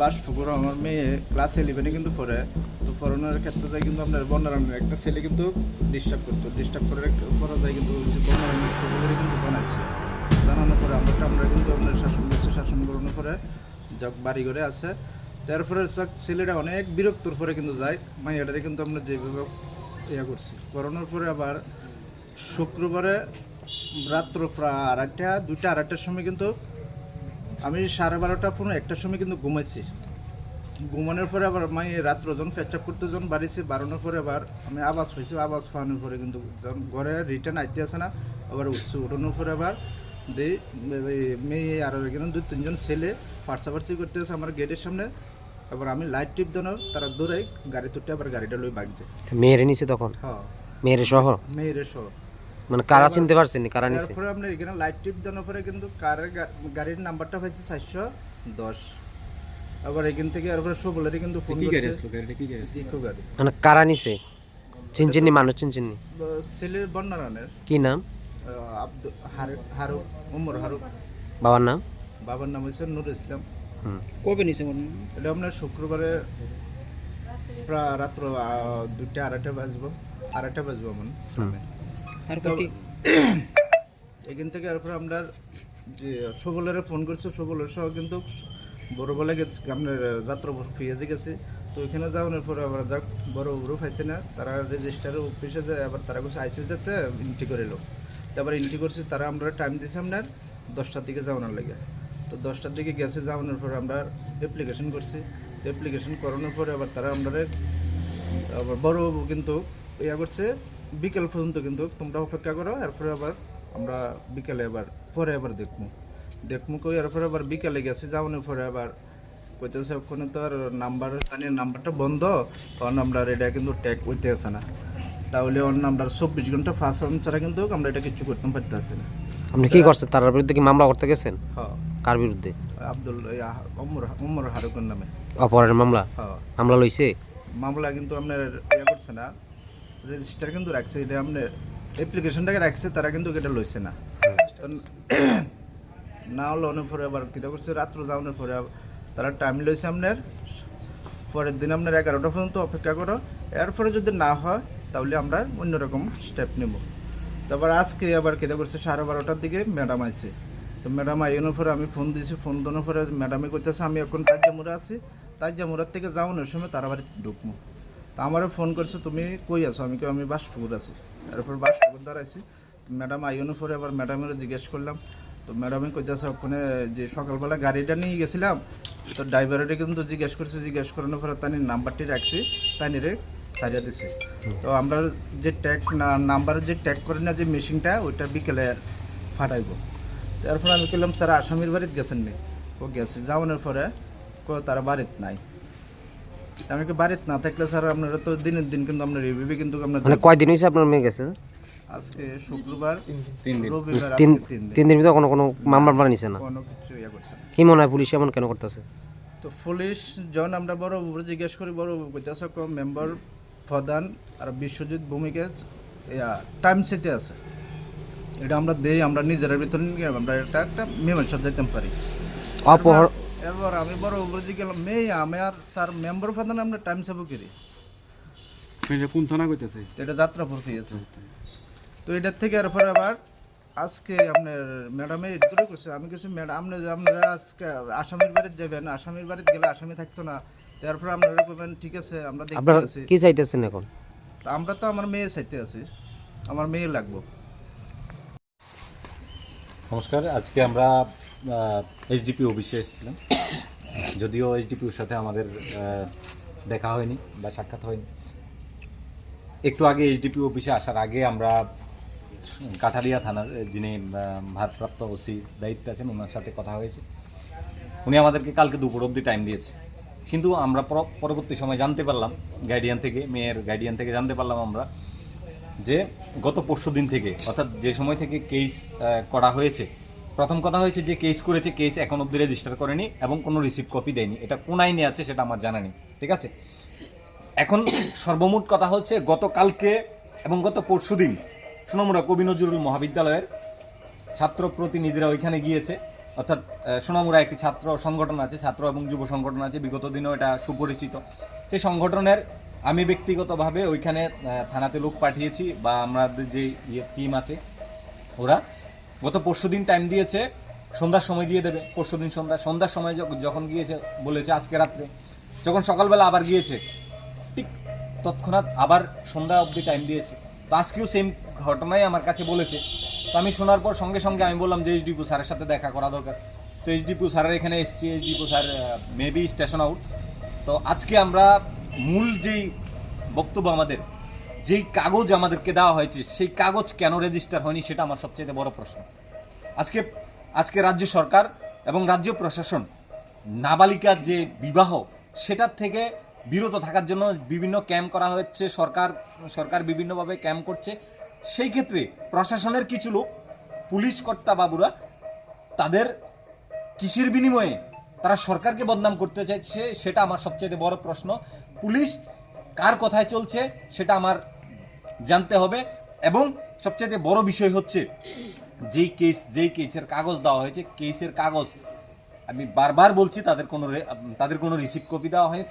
বাসপুকুর আমার মেয়ে ক্লাস ইলেভেনে কিন্তু পড়ে। তো পড়ানোর ক্ষেত্রে যায় কিন্তু আপনার বন্যারামের একটা ছেলে কিন্তু ডিস্টার্ব করতো। ডিস্টার্ব করে করা যায় কিন্তু বন্যারামের কিন্তু বানাইছে বানানোর পরে আমরা আমরা কিন্তু আপনার শাসন করছে, শাসন করানোর পরে বাড়ি ঘরে আছে। তারপরে ছেলেটা অনেক বিরক্তর পরে কিন্তু যায়। মাইয়াটারে কিন্তু আমরা যেভাবে ইয়া করছি। করানোর পরে আবার শুক্রবারে রাত্র প্রায় আড়াইটা দুইটা আড়াইটার সময় কিন্তু আমি সাড়ে বারোটা পনেরো একটার সময় কিন্তু ঘুমাইছি। ঘুমানোর পরে আবার আমি রাত্র যখন পেচাপ করতে যখন বাড়িছি বাড়ানোর পরে আবার আমি আওয়াজ পাইছি আওয়াজ পাওয়ানোর পরে কিন্তু যখন ঘরে রিটার্ন আইতে আসে না আবার উঠছি। উঠানোর পরে আবার দেই মেয়ে আর এখানে দু তিনজন ছেলে ফার্সাফার্সি করতে আসে আমার গেটের সামনে। আবার আমি লাইট টিপ দেওয়ার তারা দৌড়াই গাড়ি তুলতে আবার গাড়িটা লই বাগছে মেয়েরে নিছে তখন? হ্যাঁ। মেয়েরে সহ মেয়েরে সহ মানে কারা চিনতে পারছেন কারা নিছে? তারপরে আপনার এখানে লাইট টিপ দেওয়ার পরে কিন্তু কারের গাড়ির নাম্বারটা পাইছে চারশো দশ। আবার এখান থেকে এরপরে সবলেরই কিন্তু ফোন করছে। ইকো গাড়ি মানে কারা নিছে? চিনচিনি মানুষ চিনচিনি তো ছেলের বন্যারানের কি নাম? আব্দুল হারু উমর হারুক বাবার নাম? বাবার নাম হচ্ছে নুর ইসলাম। হুম। কবে নিছে এটা আপনার শুক্রবারে প্রায় রাত্র দুইটা আড়াইটা বাজবো। আড়াইটা বাজবো হুম। তারপর কি এখান থেকে এরপরে আমরা যে সবলের ফোন করছি সবলের সহ কিন্তু বড় বলে গেছে আপনার যাত্রা ফিয়েছে গেছে তো ওইখানে যাওয়ানোর পরে আবার যাক বড় বড় পাইছে না। তারা রেজিস্টার অফিসে যায় আবার তারা কিছু আইসি যেতে এন্ট্রি করে এলো। তারপর এন্ট্রি করছি তারা আমরা টাইম দিয়েছি আপনার দশটার দিকে যাওয়ানোর লাগে। তো দশটার দিকে গেছে যাওয়ানোর পরে আমরা অ্যাপ্লিকেশন করছি। তো অ্যাপ্লিকেশন করানোর পরে আবার তারা আমরা আবার বড় বাবু কিন্তু ইয়া করছে বিকেল পর্যন্ত কিন্তু তোমরা অপেক্ষা করো এরপরে আবার আমরা বিকেলে আবার পরে আবার দেখব দেখব কই এরপরে আবার বিকেলে গেছে যাওয়ানোর পরে আবার কইতেছে ওখানে তো আর নাম্বার তানি নাম্বারটা বন্ধ কারণ আমরা এটা কিন্তু ট্যাগ করতে আসে না। তাহলে ওর নাম্বার চব্বিশ ঘণ্টা ফার্স্ট ছাড়া কিন্তু আমরা এটা কিছু করতে পারতেছি না। আপনি কি করছেন? তার বিরুদ্ধে কি মামলা করতে গেছেন? হ্যাঁ। কার বিরুদ্ধে? আব্দুল ওমর ওমর হারুকের নামে। অপহরণের মামলা? হ্যাঁ। মামলা লইছে? মামলা কিন্তু আপনার ইয়ে করছে না রেজিস্টার কিন্তু রাখছে, এটা আপনার অ্যাপ্লিকেশনটাকে রাখছে, তারা কিন্তু এটা লইছে না। না লোনের পরে আবার কিতা করছে, রাত্র যাওয়ানোর পরে তারা টাইম লইছে আপনার, পরের দিন আপনার এগারোটা পর্যন্ত অপেক্ষা করো। এরপরে যদি না হয়, তাহলে আমরা অন্যরকম স্টেপ নেব। তারপর আজকে আবার কিতা করছে, সাড়ে বারোটার দিকে ম্যাডাম আইছে। তো ম্যাডাম আইনের পরে আমি ফোন দিয়েছি ফোন দেওয়ার পরে ম্যাডামে করতেছে আমি এখন তাজ্জামুরা আছি। তাজ্জামুরার থেকে যাওয়ানোর সময় তারা বাড়ি ঢুকবো। তা আমারও ফোন করছে, তুমি কই আছো? আমি কই, আমি বাসপুকুর আছি। তারপর বাসপুকুর দাঁড়াইছি। ম্যাডাম আইনের পরে আবার ম্যাডামের জিজ্ঞেস করলাম, তো ম্যাডামে কইতেছে ওখানে যে সকালবেলা গাড়িটা নিয়ে গেছিলাম, তো ড্রাইভারটা কিন্তু জিজ্ঞেস করছে, জিজ্ঞেস করানোর পরে তানি নাম্বারটি রাখছি তানি রে সারিয়া দিছে। তো আমরা যে ট্যাগ নাম্বারের যে ট্যাগ করে না যে মেশিনটা ওইটা বিকেলে ফাটাইবো। তারপর আমি বললাম স্যার, আসামির বাড়িতে গেছেন নি ও গেছে। যাওয়ানোর পরে তারা বাড়িতে নাই। আমি কি বাড়িতে না থাকলে স্যার আপনারা তো দিনের দিন কিন্তু আপনার রিভিউ কিন্তু আপনার মানে কয়দিন হয়েছে আপনার মেয়ে গেছে? আজকে শুক্রবার তিন দিন। রবিবার তিন আজকে তিন দিন। তিন দিন ভিতরে কোনো কোনো মামলা মামলা নিছে না? কোনো কিছু ইয়ে করছে। কি মনে হয় পুলিশ এমন কেন করতেছে? তো পুলিশ যখন আমরা বড় বাবুরে জিজ্ঞেস করি বড় কইতেছে মেম্বার প্রধান আর বিশ্বজিৎ ভূমিকা টাইম সেটে আছে। এটা আমরা দেই আমরা নিজেরা ভিতরে নিয়ে আমরা এটা একটা মেমেন্সার যেতে পারি। অপহর এবার আমি বড় জিজ্ঞেস করলাম মেয়ে আমি আর স্যার মেম্বার প্রধান আমরা টাইম সেবো করি এটা কোন থানা কইতেছে? তো এটা যাত্রাপুর পেয়েছে তো এটার থেকে এরপরে আবার আজকে আপনার ম্যাডামে দূরে করছে। আমি কিছু ম্যাডাম আপনি আপনারা আজকে আসামির বাড়িতে যাবেন আসামির বাড়িতে গেলে আসামি থাকতো না। তারপরে আপনারা বলবেন ঠিক আছে আমরা দেখতে আছি। কি চাইতেছেন এখন? তো আমরা তো আমার মেয়ে চাইতে আছি। আমার মেয়ে লাগবো। নমস্কার আজকে আমরা এইচডিপি অফিসে এসেছিলাম। যদিও এইচডিপির সাথে আমাদের দেখা হয়নি বা সাক্ষাৎ হয়নি। একটু আগে এইচডিপি অফিসে আসার আগে আমরা কাঠালিয়া থানার, যিনি ভারপ্রাপ্ত ওসি দায়িত্বে আছেন, ওনার সাথে কথা হয়েছে। উনি আমাদেরকে কালকে দুপুর অবধি টাইম দিয়েছে। কিন্তু আমরা পর- পরবর্তী সময় জানতে পারলাম গাইডিয়ান থেকে মেয়ের গাইডিয়ান থেকে জানতে পারলাম আমরা যে গত পরশু দিন থেকে, অর্থাৎ যে সময় থেকে কেস করা হয়েছে প্রথম কথা হয়েছে যে কেস করেছে কেস এখন অব্দি রেজিস্টার করেনি এবং কোনো রিসিভ কপি দেয়নি। এটা কোন আইনে আছে সেটা আমার জানা নেই ঠিক আছে? এখন সর্বমোট কথা হচ্ছে গতকালকে এবং গত পরশু দিন সোনামুড়া কবি নজরুল মহাবিদ্যালয়ের ছাত্র প্রতিনিধিরা ওইখানে গিয়েছে। অর্থাৎ আহ, সোনামুড়া একটি ছাত্র সংগঠন আছে ছাত্র এবং যুব সংগঠন আছে বিগত দিনেও এটা সুপরিচিত। সেই সংগঠনের আমি ব্যক্তিগতভাবে ওইখানে থানাতে লোক পাঠিয়েছি বা আমাদের যে ইয়ে টিম আছে ওরা গত পরশু দিন টাইম দিয়েছে, সন্ধ্যার সময় দিয়ে দেবে, পরশু দিন সন্ধ্যা, সন্ধ্যার সময় যখ- যখন গিয়েছে, বলেছে আজকে রাত্রে, যখন সকালবেলা আবার গিয়েছে, ঠিক তৎক্ষণাৎ আবার সন্ধ্যা অবধি টাইম দিয়েছে। তো আজকেও সেম ঘটনাই আমার কাছে বলেছে। তো আমি শোনার পর সঙ্গে সঙ্গে আমি বললাম যে এইচডিপু স্যারের সাথে দেখা করা দরকার। তো এইচডিপু স্যারের এখানে এসেছি এইচডিপু স্যার মেবি স্টেশন আউট তো আজকে আমরা মূল যেই বক্তব্য আমাদের যেই কাগজ আমাদেরকে দেওয়া হয়েছে, সেই কাগজ কেন রেজিস্টার হয়নি সেটা আমার সবচেয়ে বড় প্রশ্ন। আজকে আজকে রাজ্য সরকার এবং রাজ্য প্রশাসন, নাবালিকার যে বিবাহ, সেটার থেকে বিরত থাকার জন্য বিভিন্ন ক্যাম্প করা হচ্ছে, সরকার সরকার বিভিন্নভাবে ক্যাম্প করছে। সেই ক্ষেত্রে প্রশাসনের কিছু লোক, পুলিশ কর্তা বাবুরা, তাদের কিসের বিনিময়ে তারা সরকারকে বদনাম করতে চাইছে, সেটা আমার সবচেয়ে বড় প্রশ্ন। পুলিশ কার কথায় চলছে সেটা আমার জানতে হবে। এবং সবচেয়ে বড় বিষয় হচ্ছে যেই কেস যেই কেসের কাগজ দেওয়া হয়েছে কেসের কাগজ আমি বারবার বলছি তাদের কোনো তাদের কোনো রিসিভ কপি দেওয়া হয়নি।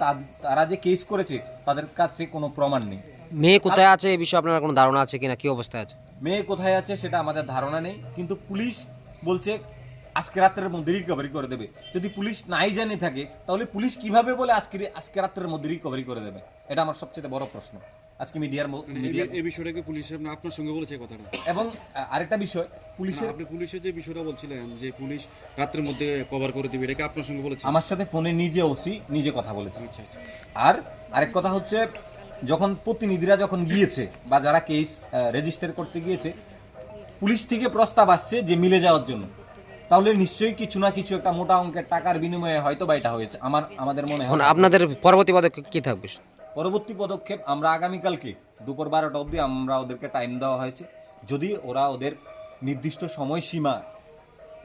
তারা যে কেস করেছে তাদের কাছে কোনো প্রমাণ নেই। মেয়ে কোথায় আছে এ বিষয়ে আপনার কোনো ধারণা আছে কিনা? কি অবস্থায় আছে? মেয়ে কোথায় আছে সেটা আমাদের ধারণা নেই। কিন্তু পুলিশ বলছে আজকে রাত্রের মধ্যে রিকভারি করে দেবে। যদি পুলিশ নাই জানে থাকে তাহলে পুলিশ কীভাবে বলে আজকে আজকে রাত্রের মধ্যে রিকভারি করে দেবে? এটা আমার সবচেয়ে বড় প্রশ্ন। আজকে মিডিয়ার মিডিয়া এই বিষয়টাকে পুলিশ আপনার সঙ্গে বলেছে কথাটা। এবং আরেকটা বিষয় পুলিশের আপনি পুলিশের যে বিষয়টা বলছিলেন যে পুলিশ রাত্রের মধ্যে কভার করে দিবে এটাকে আপনার সঙ্গে বলেছে? আমার সাথে ফোনে নিজে ওসি নিজে কথা বলেছে। আচ্ছা আচ্ছা। আর আরেক কথা হচ্ছে যখন প্রতিনিধিরা যখন গিয়েছে বা যারা কেস রেজিস্টার করতে গিয়েছে পুলিশ থেকে প্রস্তাব আসছে যে মিলে যাওয়ার জন্য। তাহলে নিশ্চয়ই কিছু না কিছু একটা মোটা অঙ্কের টাকার বিনিময়ে হয়তো বা এটা হয়েছে। আমার আমাদের মনে এখন হয় আপনাদের পরবর্তী পদক্ষেপ কি থাকবে? পরবর্তী পদক্ষেপ আমরা আগামীকালকে দুপুর বারোটা অবধি আমরা ওদেরকে টাইম দেওয়া হয়েছে। যদি ওরা ওদের নির্দিষ্ট সময়সীমা,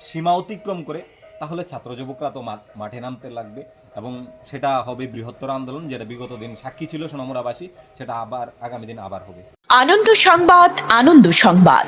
সীমা অতিক্রম করে, তাহলে ছাত্র যুবকরা তো মাঠে নামতে লাগবে এবং সেটা হবে বৃহত্তর আন্দোলন, যেটা বিগত দিন সাক্ষী ছিল সোনামুড়াবাসী, সেটা আবার আগামী দিন আবার হবে। আনন্দ সংবাদ আনন্দ সংবাদ।